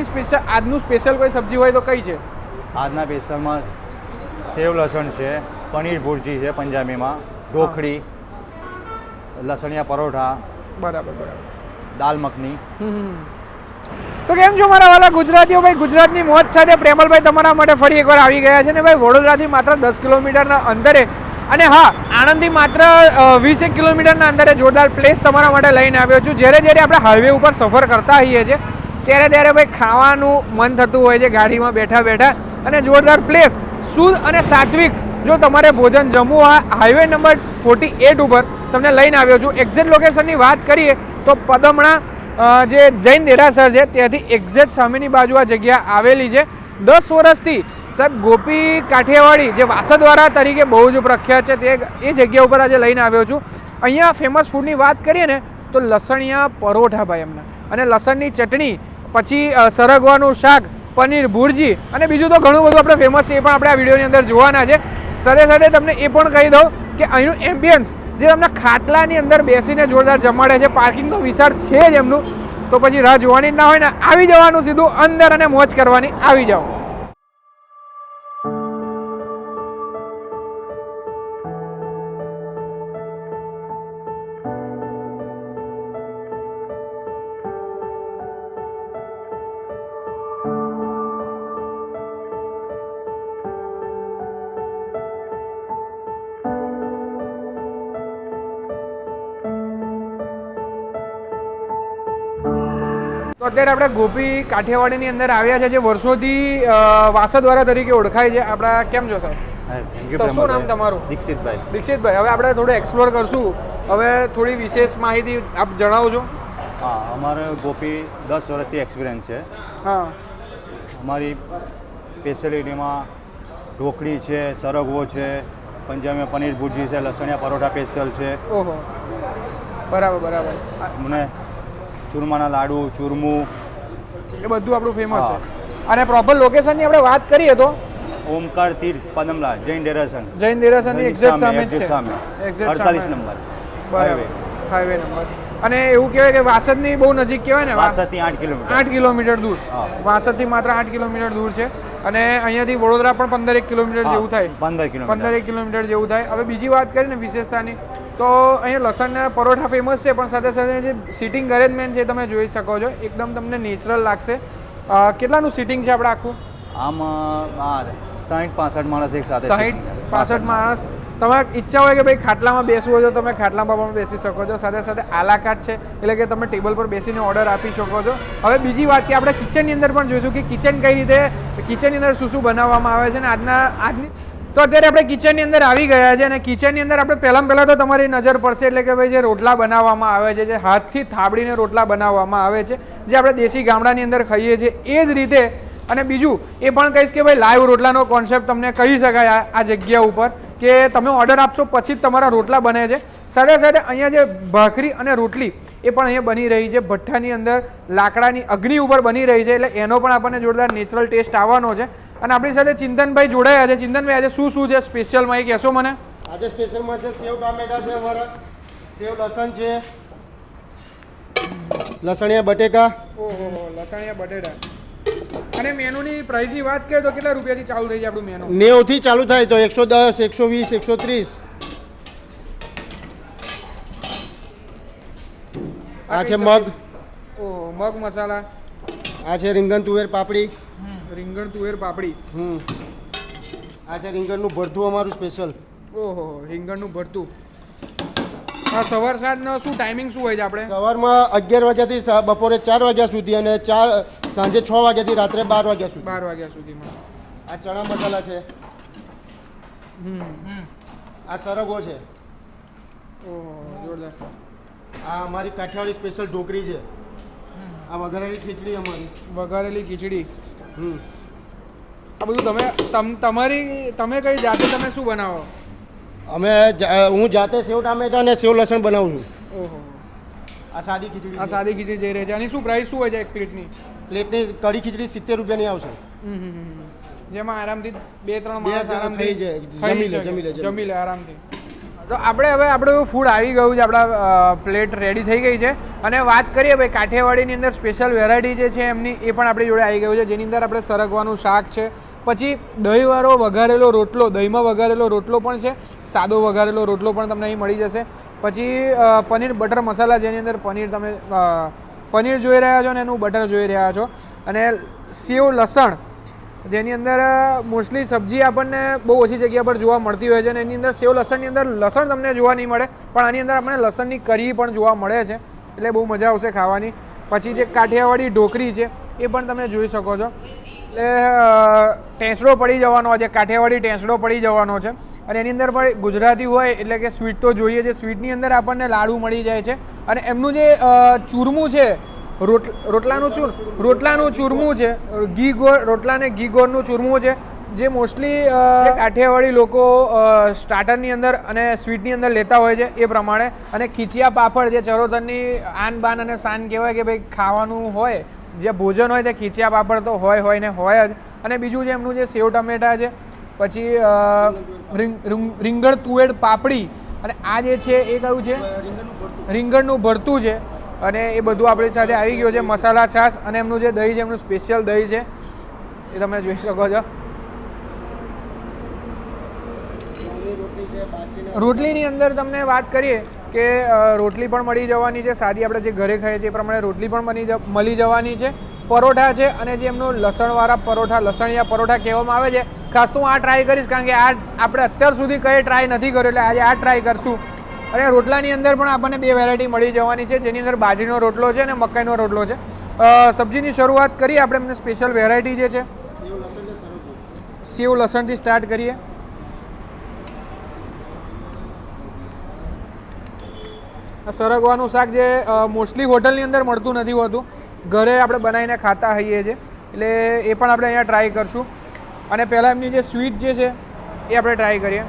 આજની સ્પેશિયલ આજનું સ્પેશિયલ કોઈ સબ્જી હોય તો કઈ છે? આજના સ્પેશિયલમાં સેવ લસણ છે પનીર ભુરજી છે પંજાબીમાં ઢોકળી લસણિયા પરોઠા બરાબર બરાબર. દાલ મખની. તો કેમ છો મારા વાલા ગુજરાતીઓ? ભાઈ ગુજરાતની મોજ સાથે પ્રેમલભાઈ તમારા માટે ફરી એકવાર આવી ગયા છે ને ભાઈ વડોદરાથી માત્ર દસ કિલોમીટરના અંતરે. અને હા આણંદથી માત્ર વીસેક કિલોમીટરના અંતરે જોરદાર પ્લેસ તમારા માટે લઈને આવ્યો છું. જ્યારે જ્યારે આપણે હાઈવે ઉપર સફર કરતા હોઈએ છીએ ત્યારે ત્યારે ભાઈ ખાવાનું મન થતું હોય છે, ગાડીમાં બેઠા બેઠા. અને જોરદાર પ્લેસ શુદ્ધ અને સાત્વિક. જો તમારે ભોજન જમવું હોય હાઈવે નંબર ફોર્ટી એટ ઉપર તમને લઈને આવ્યો છું. એક્ઝેક્ટ લોકેશનની વાત કરીએ તો પદમણા જે જૈન દેરાસર છે, ત્યાંથી એક્ઝેક્ટ સામેની બાજુ આ જગ્યા આવેલી છે. દસ વર્ષથી સાહેબ ગોપી કાઠિયાવાડી, જે વાસદવાળા તરીકે બહુ જ પ્રખ્યાત છે, તે એ જગ્યા ઉપર આજે લઈને આવ્યો છું. અહીંયા ફેમસ ફૂડની વાત કરીએ ને, તો લસણિયા પરોઠા ભાઈ એમના. અને લસણની ચટણી, પછી સરગવાનું શાક, પનીર ભુરજી અને બીજું તો ઘણું બધું આપણે ફેમસ છે એ પણ આપણે આ વિડીયોની અંદર જોવાના છે. સાથે સાથે તમને એ પણ કહી દઉં કે અહીંનું એમ્બિયન્સ જે તમને ખાટલાની અંદર બેસીને જોરદાર જમાડે છે પાર્કિંગનો વિસ્તાર છે જ એમનું, તો પછી રાહ જોવાની જ ના હોય ને, આવી જવાનું સીધું અંદર અને મોજ કરવાની, આવી જાઓ. અત્યારે આપણે ગોપી કાઠિયાવાડીની અંદર આવ્યા છે જે વર્ષોથી અ, વાસદવાળા તરીકે ઓળખાય છે. આપણા કેમ છો સર? તો શું નામ તમારું? દીક્ષિતભાઈ. દીક્ષિતભાઈ હવે આપણે થોડું એક્સપ્લોર કરશું. હવે થોડી વિશેષ માહિતી આપ જણાવજો. હા અમારે ગોપી દસ વર્ષથી એક્સપિરિયન્સ છે. હા. અમારી સ્પેશિયાલિટીમાં ઢોકળી છે સરગવો છે પંજાબી પનીર ભુજી છે લસણિયા પરોઠા સ્પેશિયલ છે. ઓહો. બરાબર બરાબર. મને ચૂરમાના લાડુ ચૂરમું. એ બધું આપણું ફેમસ છે. અને પ્રોપર લોકેશનની આપણે વાત કરીએ તો? ઓમકાર તીર્થ પદમલા જૈન ડેરાસન જૈન દેરાસરની એક્ઝેક્ટ સામે છે. સામે. અડતાલીસ નંબર. બરાબર. હાઈવે નંબર. અને એવું કહેવાય કે વાસદની બહુ નજીક કહેવાય ને વાસદથી આઠ કિલોમીટર. આઠ કિલોમીટર દૂર. વાસદથી માત્ર આઠ કિલોમીટર દૂર છે. અને અહીંયાથી વડોદરા પણ પંદર એક કિલોમીટર જેવું થાય. પંદર પંદર કિલોમીટર. એક કિલોમીટર જેવું થાય. હવે બીજી વાત કરીને વિશેષતાની. તો અહીંયા લસણના પરોઠા ફેમસ છે પણ સાથે સાથે જે સિટિંગ અરેન્જમેન્ટ છે તમે જોઈ શકો છો. એકદમ તમને નેચરલ લાગશે. કેટલાનું સિટિંગ છે આપણે આખું? આમ સાઠ પાસઠ માણસ એક સાથે સાહીઠ પાસઠ માણસ. તમારે ઈચ્છા હોય કે ભાઈ ખાટલામાં બેસવું હોય તો તમે ખાટલામાં પણ બેસી શકો છો. સાથે સાથે આલાકાટ છે એટલે કે તમે ટેબલ પર બેસીને ઓર્ડર આપી શકો છો. હવે બીજી વાત કે આપણે કિચનની અંદર પણ જોઈશું કે કિચન કઈ રીતે કિચનની અંદર શું શું બનાવવામાં આવે છે અને આજના આજની તો અત્યારે આપણે કિચનની અંદર આવી ગયા છે અને કિચનની અંદર આપણે પહેલાં પહેલાં તો તમારી નજર પડશે એટલે કે ભાઈ જે રોટલા બનાવવામાં આવે છે, જે હાથથી થાબડીને રોટલા બનાવવામાં આવે છે, જે આપણે દેશી ગામડાની અંદર ખાઈએ છીએ, એ જ રીતે અને બીજું એ પણ કહીશ કે ભાઈ લાઈવ રોટલાનો કોન્સેપ્ટ તમને કહી શકાય આ- જગ્યા ઉપર કે તમે ઓર્ડર આપશો પછી જ તમારા રોટલા બને છે. સાથે સાથે અહીંયા જે ભાખરી અને રોટલી એ પણ અહીંયા બની રહી છે, ભઠ્ઠાની અંદર લાકડાની અગ્નિ ઉપર બની રહી છે, એટલે એનો પણ આપણને જોરદાર નેચરલ ટેસ્ટ આવવાનો છે. અને આપણી સાથે ચિંતનભાઈ જોડાયા છે. ચિંતનભાઈ આજે શું શું છે? સ્પેશિયલમાં એ કહેશો મને. આજે સ્પેશિયલમાં છે સેવ ટામેટા છે અમારા. સેવ લસણ છે. લસણિયા બટેકા ઓહો લસણિયા બટેટા. અને મેનુની પ્રાઇસની વાત કરીએ તો કેટલા રૂપિયાથી ચાલુ થઈ જાય આપણું મેનુ? નેવથી ચાલુ થાય તો એકસો દસ એકસો વીસ એકસો ત્રીસ. આ છે મગ. ઓ મગ મસાલા. આ છે રીંગણ તુવેર પાપડી. રીંગણ તુવેર પાપડી. હમ. આ છે રીંગણનું ભરતું અમારું સ્પેશિયલ ઓહો રીંગણનું ભરતું. હા સવાર સાંજનો શું ટાઈમિંગ શું હોય છે આપણે? સવારમાં અગિયાર વાગ્યાથી બપોરે ચાર વાગ્યા સુધી અને ચાર સાંજે છ વાગ્યાથી રાત્રે બાર વાગ્યા સુધી. બાર વાગ્યા સુધીમાં. આ ચણા મસાલા છે. હમ. આ સરગવો છે. ઓહો જોરદાર. આ અમારી કાઠિયાવાડી સ્પેશિયલ ઢોકરી છે. આ વઘારેલી ખીચડી અમારી. વઘારેલી ખીચડી. આ બધું તમે તમ તમારી તમે કઈ જાતે તમે શું બનાવો? અમે હું જાતે સેવ ટામેટા અને સેવ લસણ બનાવું છું. ઓહો. આ સાદી ખીચડી આ સાદી ખીચડી જઈ રહી છે. આની શું પ્રાઇસ શું હોય છે એક પ્લેટની? પ્લેટની કઢી ખીચડી સિત્તેર રૂપિયાની આવશે. જેમાં આરામથી બે ત્રણ માણસ આરામથી જાય. જમી લે, જમી લે, જમી લે આરામથી. તો આપણે હવે આપણું ફૂડ આવી ગયું છે, આપણા પ્લેટ રેડી થઈ ગઈ છે. અને વાત કરીએ ભાઈ, કાઠિયાવાડીની અંદર સ્પેશિયલ વેરાયટી જે છે એમની, એ પણ આપણી જોડે આવી ગયું છે. જેની અંદર આપણે સરગવાનું શાક છે, પછી દહીંવાળો વઘારેલો રોટલો, દહીંમાં વઘારેલો રોટલો પણ છે, સાદો વઘારેલો રોટલો પણ તમને અહીં મળી જશે. પછી પનીર બટર મસાલા, જેની અંદર પનીર તમે પનીર જોઈ રહ્યા છો અને એનું બટર જોઈ રહ્યા છો. અને સેવ લસણ જેની અંદર મોસ્ટલી સબ્જી આપણને બહુ ઓછી જગ્યા પર જોવા મળતી હોય છે અને એની અંદર સેવ લસણની અંદર લસણ તમને જોવા નહીં મળે, પણ આની અંદર આપણને લસણની કરી પણ જોવા મળે છે, એટલે બહુ મજા આવશે ખાવાની. પછી જે કાઠિયાવાડી ઢોકરી છે, એ પણ તમે જોઈ શકો છો. એટલે ટેસડો પડી જવાનો છે, કાઠિયાવાડી ટેસડો પડી જવાનો છે. અને એની અંદર પણ ગુજરાતી હોય, એટલે કે સ્વીટ તો જોઈએ છે. સ્વીટની અંદર આપણને લાડુ મળી જાય છે. અને એમનું જે ચૂરમું છે રોટ રોટલાનું ચૂર રોટલાનું ચૂરમું છે. ઘી ગોળ રોટલાને ઘી ગોળનું ચૂરમું છે. જે મોસ્ટલી કાઠિયાવાડી લોકો સ્ટાર્ટરની અંદર અને સ્વીટની અંદર લેતા હોય છે એ પ્રમાણે. અને ખીચિયા પાપડ જે ચરોતરની આન બાન અને શાન કહેવાય કે ભાઈ ખાવાનું હોય જે ભોજન હોય તે ખીચિયા પાપડ તો હોય હોય ને હોય જ. અને બીજું જે એમનું જે સેવ ટમેટા છે પછી રીંગ રીંગ- રીંગણ તુવેર પાપડી. અને આ જે છે એ કયું છે? રીંગણનું ભરતું છે. અને એ બધું આપણી સાથે આવી ગયું છે, મસાલા છાશ અને એમનું જે દહીં છે, એમનું સ્પેશિયલ દહીં છે, એ તમે જોઈ શકો છો. રોટલીની અંદર તમને વાત કરીએ કે રોટલી પણ મળી જવાની છે, સાદી આપણે જે ઘરે ખાઈએ છીએ એ પ્રમાણે રોટલી પણ બની મળી જવાની છે. પરોઠા છે અને જે એમનું લસણવાળા પરોઠા, લસણિયા પરોઠા કહેવામાં આવે છે, ખાસ તો હું આ ટ્રાય કરીશ, કારણ કે આ આપણે અત્યાર સુધી કંઈ ટ્રાય નથી કર્યો, એટલે આજે આ ટ્રાય કરશું. અને રોટલાની અંદર પણ આપણને બે વેરાયટી મળી જવાની છે. જેની અંદર બાજરીનો રોટલો છે અને મકાઈનો રોટલો છે. સબ્જીની શરૂઆત કરીએ. આપણે એમને સ્પેશિયલ વેરાયટી જે છે, સેવ લસણથી સ્ટાર્ટ કરીએ. સરગવાનું શાક જે મોસ્ટલી હોટલની અંદર મળતું નથી હોતું. ઘરે આપણે બનાવીને ખાતા હોઈએ છીએ. એટલે એ પણ આપણે અહીંયા ટ્રાય કરશું. અને પહેલાં એમની જે સ્વીટ જે છે, એ આપણે ટ્રાય કરીએ.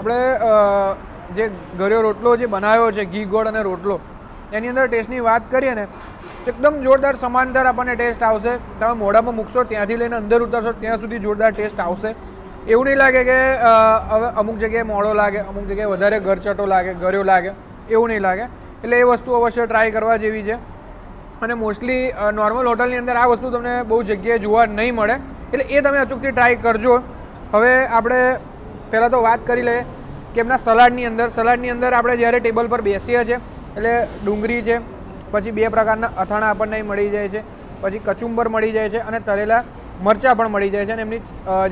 આપણે જે ઘરે રોટલો જે બનાવ્યો છે, ઘી, ગોળ અને રોટલો, એની અંદર ટેસ્ટની વાત કરીએ ને, એકદમ જોરદાર સમાંતર આપણને ટેસ્ટ આવશે. તમે મોઢામાં મૂકશો, ત્યાંથી લઈને અંદર ઉતરશો, ત્યાં સુધી જોરદાર ટેસ્ટ આવશે. એવું નહીં લાગે કે હવે અમુક જગ્યાએ મોડો લાગે, અમુક જગ્યાએ વધારે ગરચટો લાગે, ગળ્યો લાગે, એવું નહીં લાગે. એટલે એ વસ્તુ અવશ્ય ટ્રાય કરવા જેવી છે. અને મોસ્ટલી નોર્મલ હોટલની અંદર આ વસ્તુ તમને બહુ જગ્યાએ જોવા નહીં મળે. એટલે એ તમે અચૂકથી ટ્રાય કરજો. હવે આપણે પહેલાં તો વાત કરી લઈએ કે એમના સલાડની અંદર સલાડની અંદર આપણે જ્યારે ટેબલ પર બેસીએ છીએ, એટલે ડુંગળી છે, પછી બે પ્રકારના અથાણા આપણને મળી જાય છે, પછી કચુંબર મળી જાય છે અને તળેલા મરચાં પણ મળી જાય છે અને એમની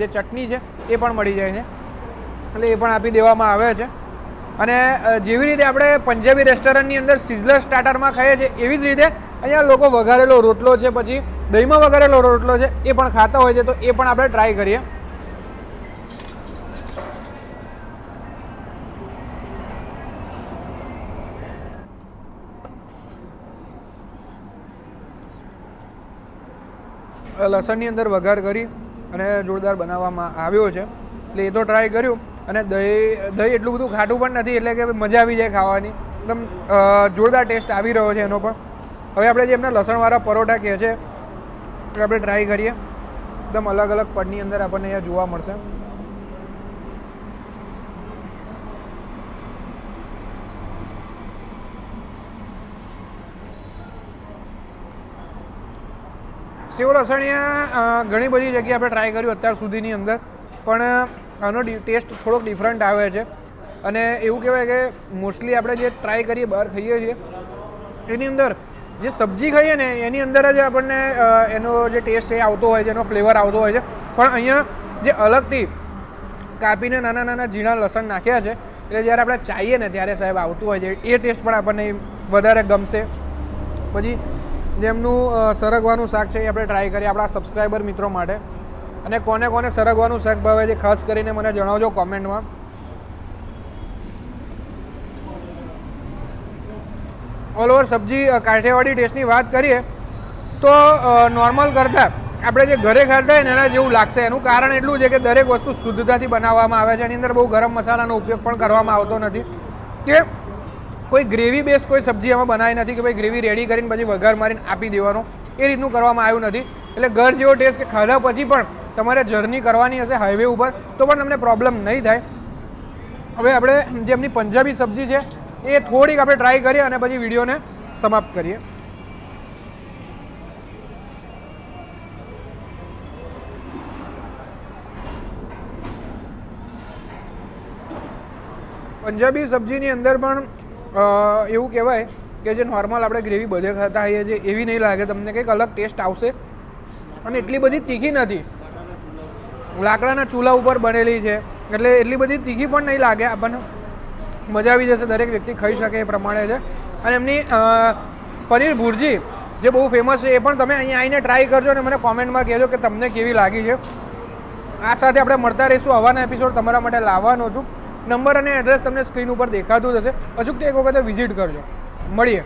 જે ચટણી છે એ પણ મળી જાય છે. એટલે એ પણ આપી દેવામાં આવે છે. અને જેવી રીતે આપણે પંજાબી રેસ્ટોરન્ટની અંદર સિઝલર સ્ટાર્ટરમાં ખાઈએ છીએ, એવી જ રીતે અહીંયા લોકો વઘારેલો રોટલો છે, પછી દહીંમાં વઘારેલો રોટલો છે, એ પણ ખાતા હોય છે, તો એ પણ આપણે ટ્રાય કરીએ. લસણની અંદર વઘાર કરી અને જોરદાર બનાવવામાં આવ્યો છે. એટલે એ તો ટ્રાય કર્યું અને દહીં દહીં એટલું બધું ખાટું પણ નથી, એટલે કે મજા આવી જાય ખાવાની. એકદમ જોરદાર ટેસ્ટ આવી રહ્યો છે એનો પણ. હવે આપણે જે એમના લસણવાળા પરોઠા કહે છે આપણે ટ્રાય કરીએ. એકદમ અલગ અલગ પડની અંદર આપણને અહીંયા જોવા મળશે. સેવ લસણિયા ઘણી બધી જગ્યાએ આપણે ટ્રાય કર્યું અત્યાર સુધીની અંદર. પણ આનો ટેસ્ટ થોડોક ડિફરન્ટ આવે છે. અને એવું કહેવાય કે મોસ્ટલી આપણે જે ટ્રાય કરીએ, બહાર ખાઈએ છીએ, એની અંદર જે સબ્જી ખાઈએ ને, એની અંદર જ આપણને એનો જે ટેસ્ટ છે આવતો હોય છે, એનો ફ્લેવર આવતો હોય છે. પણ અહીંયા જે અલગથી કાપીને નાના નાના ઝીણા લસણ નાખ્યા છે, એટલે જ્યારે આપણે ચાઈએ ને, ત્યારે સાહેબ આવતું હોય છે, એ ટેસ્ટ પણ આપણને વધારે ગમશે. પછી જેમનું સરગવાનું શાક છે એ આપણે ટ્રાય કરીએ આપણા સબસ્ક્રાઈબર મિત્રો માટે. અને કોને કોને સરગવાનું શાક ભાવે છે ખાસ કરીને મને જણાવજો કોમેન્ટમાં ઓલ ઓવર સબ્જી કાઠિયાવાડી ટેસ્ટની વાત કરીએ, તો નોર્મલ કરતાં આપણે જે ઘરે ખાતા ને એના જેવું લાગશે. એનું કારણ એટલું છે કે દરેક વસ્તુ શુદ્ધતાથી બનાવવામાં આવે છે. એની અંદર બહુ ગરમ મસાલાનો ઉપયોગ પણ કરવામાં આવતો નથી. કે કોઈ ગ્રેવી બેઝ કોઈ સબ્જી એમાં બનાવી નથી કે ભાઈ ગ્રેવી રેડી કરીને પછી વઘાર મારીને આપી દેવાનો. એ રીતનું કરવામાં આવ્યું નથી. એટલે ઘર જેવો ટેસ્ટ કે ખાધા પછી પણ તમારે જર્ની કરવાની હશે હાઈવે ઉપર, તો પણ તમને પ્રોબ્લેમ નહીં થાય. હવે આપણે જે એમની પંજાબી સબ્જી છે, એ થોડીક આપણે ટ્રાય કરીએ અને પછી વિડીયોને સમાપ્ત કરીએ. પંજાબી સબ્જીની અંદર પણ એવું કહેવાય કે જે નોર્મલ આપણે ગ્રેવી બધે ખાતા હોઈએ છીએ, એવી નહીં લાગે. તમને કંઈક અલગ ટેસ્ટ આવશે. અને એટલી બધી તીખી નથી. લાકડાના ચૂલા ઉપર બનેલી છે. એટલે એટલી બધી તીખી પણ નહીં લાગે. આપણને મજા આવી જશે. દરેક વ્યક્તિ ખાઈ શકે એ પ્રમાણે છે. અને એમની પનીર ભુરજી, જે બહુ ફેમસ છે, એ પણ તમે અહીંયા આવીને ટ્રાય કરજો અને મને કોમેન્ટમાં કહેજો કે તમને કેવી લાગી છે. આ સાથે આપણે મળતા રહીશું. હવાના એપિસોડ તમારા માટે લાવવાનો છું. નંબર અને એડ્રેસ તમને સ્ક્રીન ઉપર દેખાતું જ હશે. અચૂકથી એક વખતે વિઝિટ કરજો. મળીએ.